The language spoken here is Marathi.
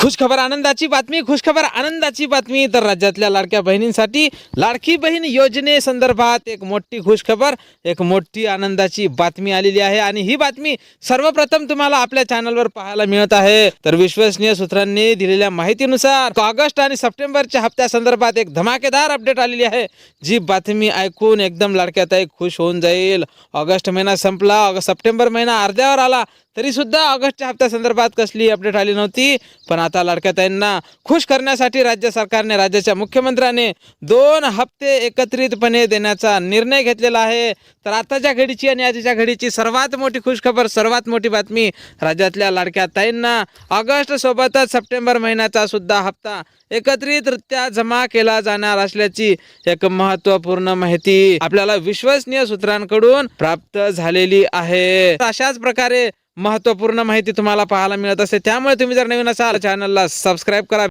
खुशखबर आनंदाची बातमी खुशखबर आनंदाची बातमी. तर राज्यातल्या लाडक्या बहिणींसाठी लाडकी बहीण योजनेसंदर्भात एक मोठी खुशखबर एक मोठी आनंदाची बातमी आलेली आहे. आणि ही बातमी सर्वप्रथम तुम्हाला आपल्या चॅनलवर पाहायला मिळत आहे. तर विश्वसनीय सूत्रांनी दिलेल्या माहितीनुसार ऑगस्ट आणि सप्टेंबरच्या हप्त्यासंदर्भात एक धमाकेदार अपडेट आलेली आहे. जी बातमी ऐकून एकदम लाडक्याताई खुश होऊन जाईल. ऑगस्ट महिना संपला सप्टेंबर महिना अर्ध्यावर आला तरी सुद्धा ऑगस्टच्या हप्त्यासंदर्भात कसली अपडेट आली नव्हती. पण आता लाडक्याताईंना खुश करण्यासाठी राज्य सरकारने राज्याच्या मुख्यमंत्र्याने दोन हप्ते एकत्रितपणे देण्याचा निर्णय घेतलेला आहे. तर आताच्या घडीची आणि आजच्या घडीची सर्वात मोठी खुशखबर सर्वात मोठी बातमी राज्यातल्या लाडक्या ताईंना. ऑगस्ट सोबतच सप्टेंबर महिन्याचा सुद्धा हप्ता एकत्रितरित्या जमा केला जाणार असल्याची एक महत्त्वपूर्ण माहिती आपल्याला विश्वसनीय सूत्रांकडून प्राप्त झालेली आहे. अशाच प्रकारे महत्त्वपूर्ण माहिती तुम्हाला पाहायला मिळत असते त्यामुळे तुम्ही जर नवीन असाल चॅनलला सबस्क्राईब करा.